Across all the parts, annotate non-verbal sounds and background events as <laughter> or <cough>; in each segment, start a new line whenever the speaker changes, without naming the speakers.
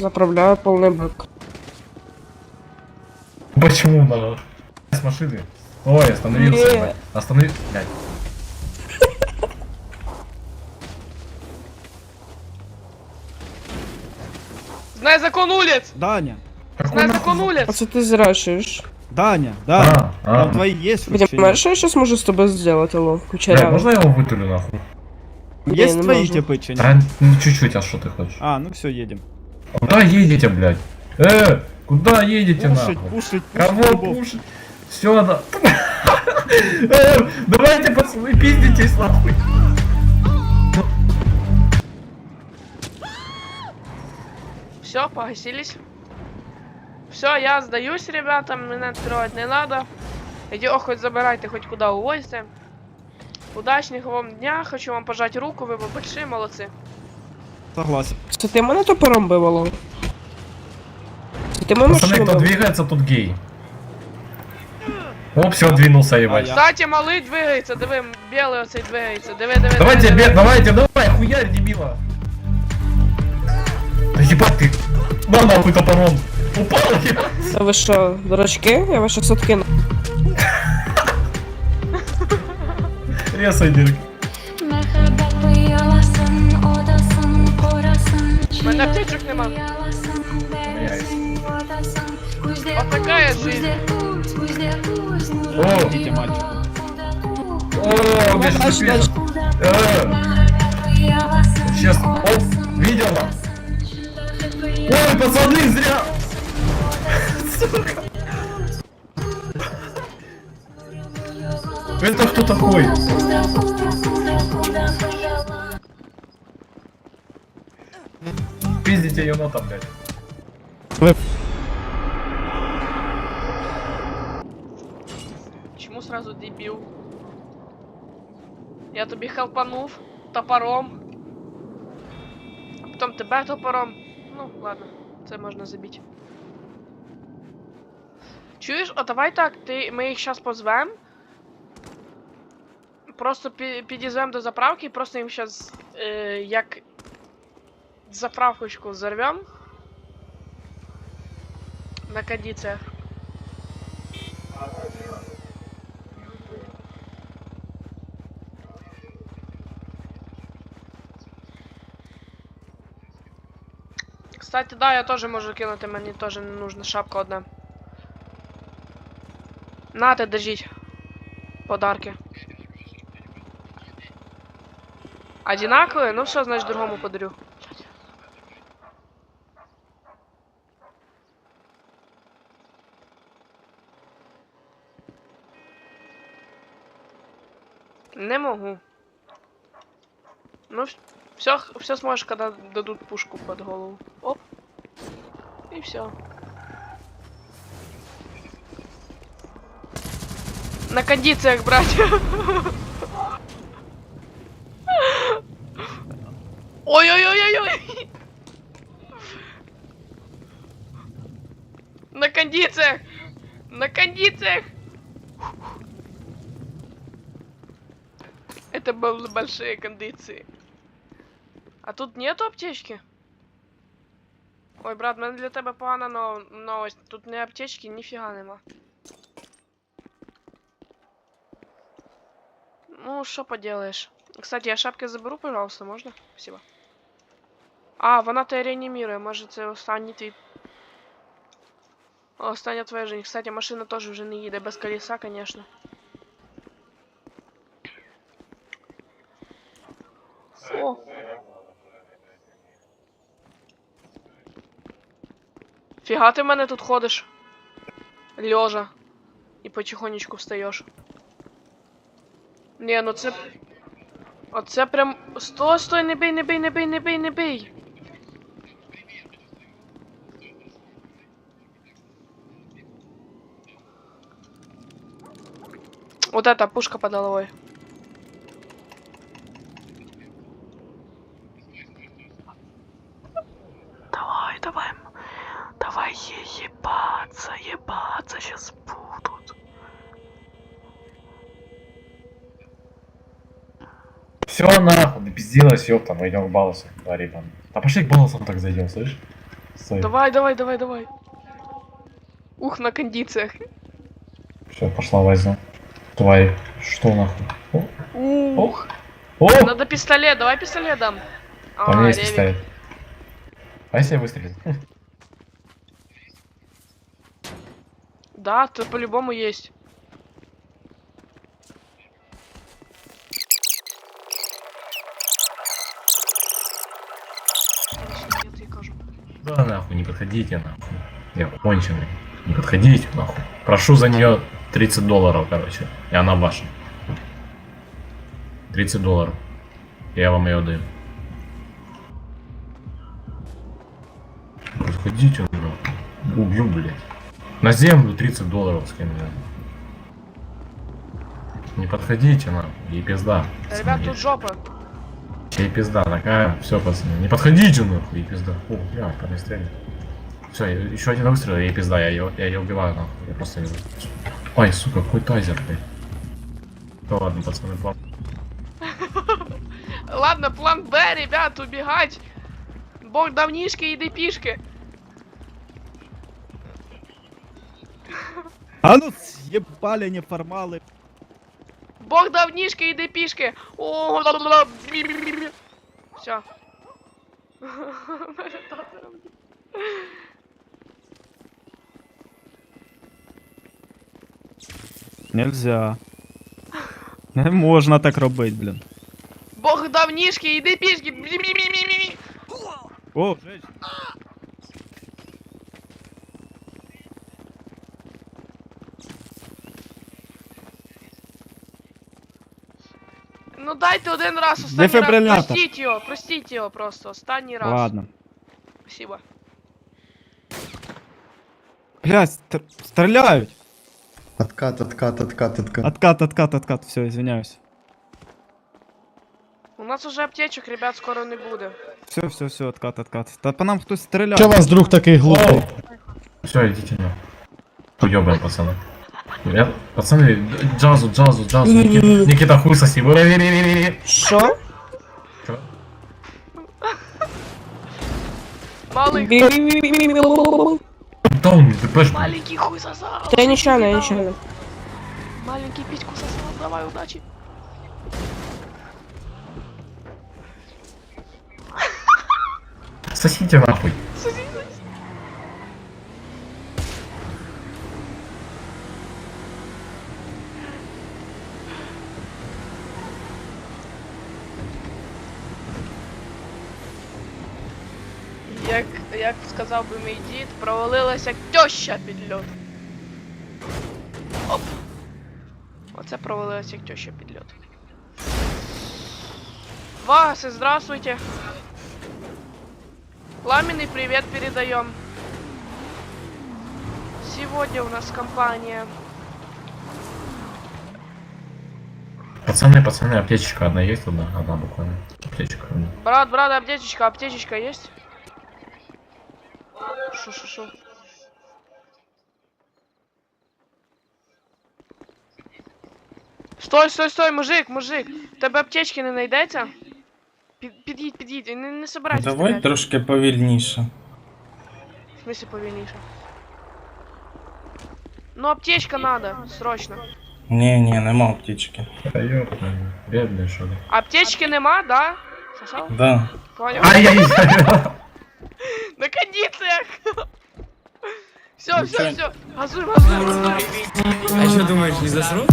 Заправляю полный бак.
Почему надо? С машины. Ой, остановился.
Не.
блядь. Останови... Блядь.
Знай закон улиц!
Даня,
Какой
Знай
нахуй
закон
А
улиц!
что ты зрачишь?
Даня, Даня.
А, а.
Там твои есть вообще?
понимаешь, что я сейчас могу с тобой сделать, алло,
Блядь,
кучерявый?
можно я его вытулю нахуй?
Не,
Есть
не
твои
можно.
типы, че
Да, ну чуть-чуть, а что ты хочешь?
А, ну все, едем.
Куда едете, блядь? Э, куда едете
Пушить,
нахуй?
пушить, пушить.
Кого пушить? Все, надо... Э, Давайте, пацаны, пиздитесь нахуй.
Все, погасились. Все, я сдаюсь, ребята, меня открывать не надо. Иди, о, хоть забирайте, хоть куда увозите. Удачного вам дня, хочу вам пожать руку, вы большие молодцы.
Согласен.
Це ти мене топором бив, алло? Це ти мою
Пацаны,
машину
кто двигается, тут гей. Оп, все, двинулся, ебать.
Кстати, малий двигається, диви, білий оцей двигається, диви, диви,
Давайте,
диви,
бе-
диви.
давайте, давай, хуярь, дебила. Да ебать ты. На нахуй топором. Упал, ебать.
Та ви що, дурачки? Я вас щас откину.
Резай, Дирк.
Нема.
Вот
такая жизнь.
О,
Идите, мальчик.
О, без
Дальше,
шипит.
дальше.
Э, Сейчас, оп, видела? Ой, пацаны, зря. Сука. <laughs> Это кто такой? Пиздите енота, блядь.
Чому сразу дебіл? Я тобі хелпанув топором. А потім тебе топором. Ну, ладно, це можна забити. Чуєш, а давай так, ти, ми їх зараз позвем. Просто пі- підізвемо до заправки і просто їм зараз е, як заправочку взорвем. На кондиціях. Кстати, да, я тоже можу кинути, мені теж не нужна шапка одна. Нате, держіть. Подарки. Одинаковые? Ну все, значит, другому подарю. Могу. Ну, все, все сможешь, когда дадут пушку под голову. Оп. И все. На кондициях, братья. Ой-ой-ой-ой-ой. На кондициях. На кондициях. Это были большие кондиции. А тут нету аптечки? Ой, брат, в мене для тебе погана но- новость. Тут не аптечки, ніфіга нема. Ну, що поделаешь. Кстати, я шапки заберу, пожалуйста, можно? Спасибо. А, вона тебе реанімірує, може це останній твій. Остання твоя жизнь. Кстати, машина теж вже не їде без колеса, конечно. О! Фіга ти в мене тут ходиш. Льожа. І потихонечку встаєш. Ні, ну це. Оце прям. Стой, стой, не бий, не бий, не бий, не бий, не бий. Вот эта пушка под головой. Ебаться, ебаться сейчас будут.
Все нахуй, напиздилась, ёпта, мы идем к балусу, говори там. А пошли к балусам так зайдем, слышь? Стой.
Давай, давай, давай, давай. Ух, на кондициях.
Все, пошла возня. Тварь. Что нахуй? О,
Ух.
О!
Надо пистолет, давай пистолет дам.
У меня есть
ревик.
пистолет. А если я выстрелить?
Да, тут по-любому есть.
Да нахуй, не подходите нахуй. Я конченый. Не подходите нахуй. Прошу за нее 30 долларов, короче. И она ваша. 30 долларов. Я вам ее даю. Подходите нахуй. Убью, блядь. На землю 30 долларов скину. я. Не подходите нахуй, ей пизда.
Ребят, тут жопа.
Ей пизда такая, все, пацаны. Не подходите нахуй, ей пизда. О, бля, по мне стреляют. Все, еще один выстрел, ей пизда, я ее, я ее убиваю нахуй. Я просто не Ой, сука, какой тайзер, блядь. Да ладно, пацаны, план. <laughs>
Ладно, план Б, ребят, убегать. Бог давнишки и пішки.
А ну съебали неформалы.
Бог давнишки и пішки. О, Все.
Нельзя. Не можна так робити, блін.
Бог давнишки, іди пішки.
О, женщина.
Ну дайте один раз, останній раз.
Дефібрилятор.
Простіть його, простіть його просто, останній раз.
Ладно.
Спасибо.
Блядь, стр- стреляют.
Откат, откат, откат, откат.
Откат, откат, откат. Все, извиняюсь.
У нас уже аптечок, ребят, скоро не буде.
Все, все, все, откат, откат. Та по нам хтось стріляв.
Че вас друг такий глупий?
Все, идите на. Уебаем, пацаны. Я, пацаны, джазу, джазу, джазу. Никита, Никита хуй соси.
Що?
Да ты пэш, блядь.
маленький хуй сосал.
я нічого, я нічого.
Маленький письку сосал, давай, удачи.
Сосите нахуй.
Як, як сказав би мій дід, провалилася тьоща під льот. Оп. Оце провалилася як тьоща під льот. Вагасы, здравствуйте. Пламенный привет передаем. Сегодня у нас компания.
Пацаны, пацаны, аптечечка одна есть одна? Одна буквально. Аптечка одна.
Брат, брат, аптечечка, аптечечка есть? Шу-шу-шу. Стой, стой, стой, мужик, мужик. Тебе аптечки не знайдеться? Під, під'їдь, під'їдь, не, не собирайся.
Давай
стріляти.
трошки повільніше.
В смысле повільніше? Ну аптечка надо, срочно.
Ні, ні, нема аптечки.
Да ёпта, бедный что ли.
Аптечки нема, да? Сосал?
Да.
Понял?
Ай-яй-яй!
На кондициях! Все, все, все. Газуй, газуй, газуй.
А что думаешь, не заснул?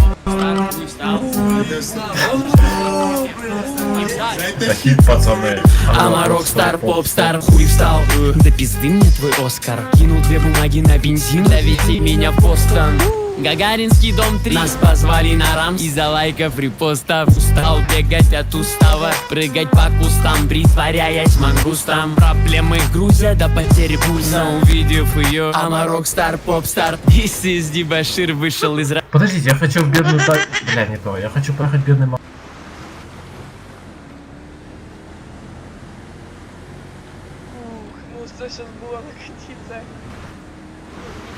Такие пацаны.
Амарок стар, поп стар, хуй встал Да пизды мне твой Оскар Кинул две бумаги на бензин Довези меня в Бостон Гагаринский дом 3 Нас позвали на рамс. Из-за лайков, репостов Устал бегать от устава. Прыгать по кустам Притворяясь мангустом. Проблемы грузят до потери пульса. Но увидев ее Амарок стар, поп стар This is Дебашир вышел из ра-
Подождите, я хочу в бедную. Бля, не то. Я хочу проехать бедный ма...
Ух, ну це сейчас було на кондиціях.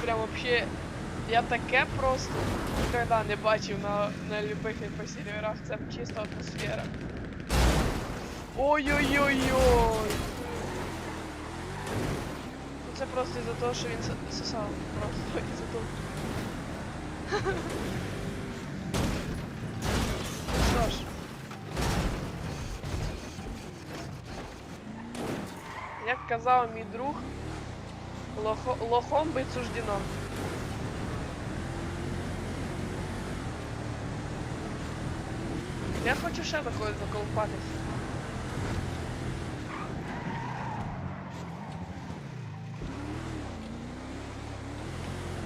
І прям вообще. Я таке просто ніколи не бачив на, на любих по серверах. Це чиста атмосфера. Ой-ой-ой-ой. це просто із-за того, що він с- сосав. Просто <laughs> із-за того. Ну що ж. Як казав мій друг, лохо, лохом бить суждено. Я хочу ще такою заколупатись.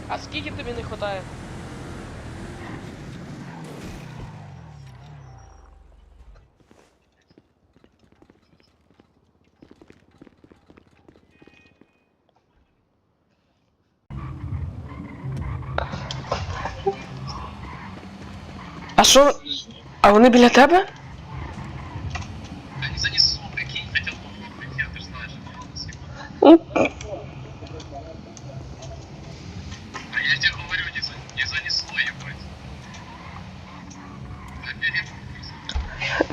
А скільки тобі не вистачає? А що? а вони біля тебе?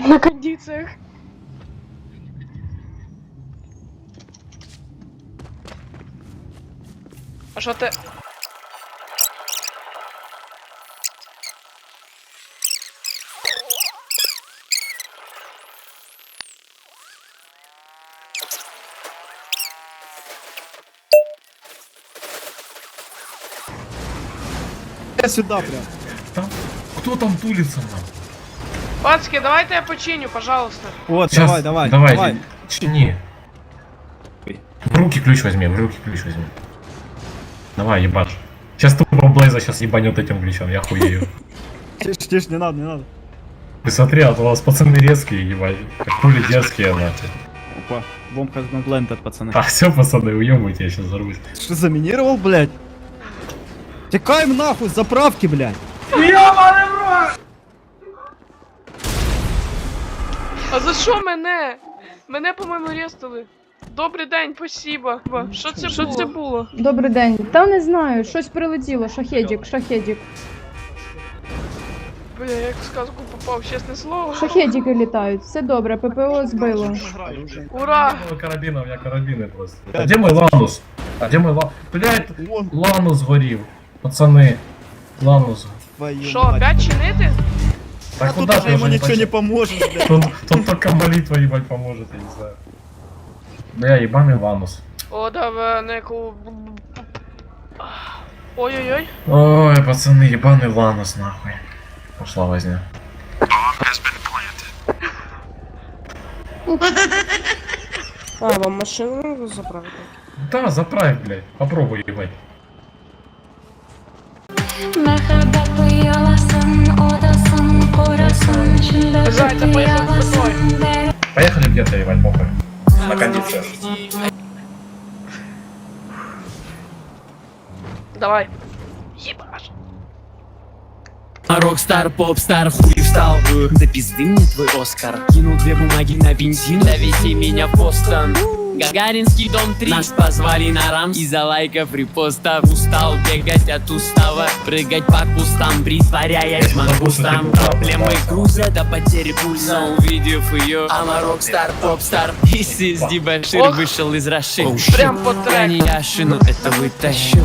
На кондиціях. А що ти?
Я сюди прям.
Там, кто там тулится нам?
Пацки, давайте я починю, пожалуйста.
От,
Щас,
давай, давай,
давай,
давай.
чини. В руки ключ возьми, в руки ключ возьми. Давай, ебашь. Сейчас тупо Блейза сейчас ебанет этим ключом, я хуею. <laughs>
Тише, тише, не надо, не надо.
Ты смотри, а у вас пацаны резкие, ебать. Как пули дерзкие, нахуй.
Опа, бомбка на блендед, пацаны.
А, все, пацаны, уебайте, я сейчас взорвусь.
Что заминировал, блядь? Текаем нахуй с заправки, блядь.
А за що мене? Мене, по-моєму, рестили. Добрий день, спасибо. Що це, що це було?
Добрий день. Та не знаю, щось прилетіло, шахедік, шахедік.
Бля, як в сказку попав, чесне слово.
Шахедіки літають, все добре, ППО збило.
Ура!
Мало карабина, у меня карабины просто. А где мой Ланус? А где мой Ланус? Блядь, Ланус горів. Пацаны, Ланус.
твою
Що, опять чинити?
Так
А тут
ты
ему ничего не поможет, блядь.
Тут, тут только молитва ебать поможет, я не знаю. Бля, ебаный Ланус.
О, давай, на яку... Ой-ой-ой.
Ой, пацаны, ебаный Ланус, нахуй. Пошла возня.
А, вам машину надо заправити?
Да, заправь, блядь. Попробуй, ебать.
Зайца, поехали с тобой.
kıyalasın
Поехали где-то, ебать, похуй. На кондициях.
Давай. Ебаш.
Рокстар, попстар, хуй встал Да пизды мне твой Оскар Кинул две бумаги на бензин Довези меня в Бостон Гагаринский дом 3 Нас позвали на рамс Из-за лайков, репостов. Устал бегать от устава. Прыгать по кустам Притворяясь мангустом. Проблемы груза до потери пульса. Увидев ее Ама Рокстар, попстар. Из из Башир
Ох.
вышел из Раши.
Прям по
Я не
треку.
яшину, это вытащу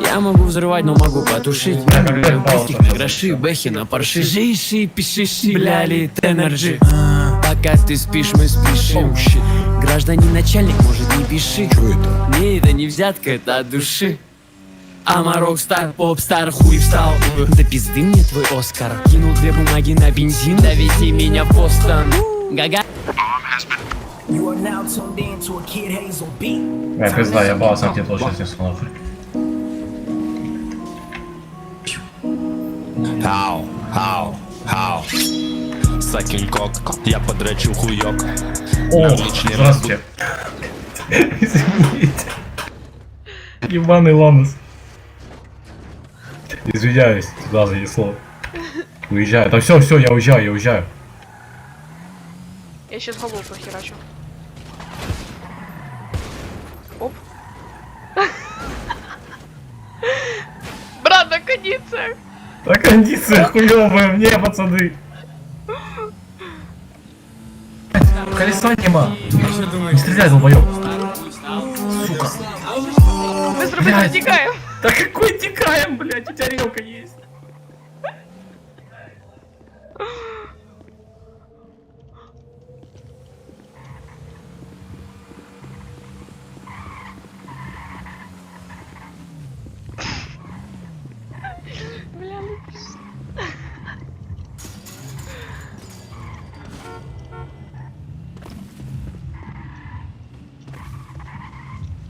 я могу взрывать, но могу потушить. Близких на гроши, бэхи на парши. Жиши, пишиши, бля, лит энерджи. Пока ты спишь, мы спешим Гражданин начальник, может не пиши. Не, это? Не взятка, это от души. Ама рокстар, попстар, хуй встал. Да пизды мне твой Оскар. Кинул две бумаги на бензин. Довези меня в Бостон. Гага.
Я пизда, я балласом тебе тоже сейчас несу нахуй.
Хау, хау, Сакин кок, я подрачу хуёк
О, здравствуйте. Извините. Ебаный Ланус. Извиняюсь, туда занесло. Уезжаю. Да все, все, я уезжаю, я уезжаю.
Я сейчас голову прохерачу. Оп. <laughs> Брат, на кондициях.
Да кондиция хуёвая мне, пацаны. Колеса нема. Не стреляй, долбоёб.
Быстро, быстро
Блядь.
тікаємо.
Да какой текаем, блядь, у тебя тарелка есть.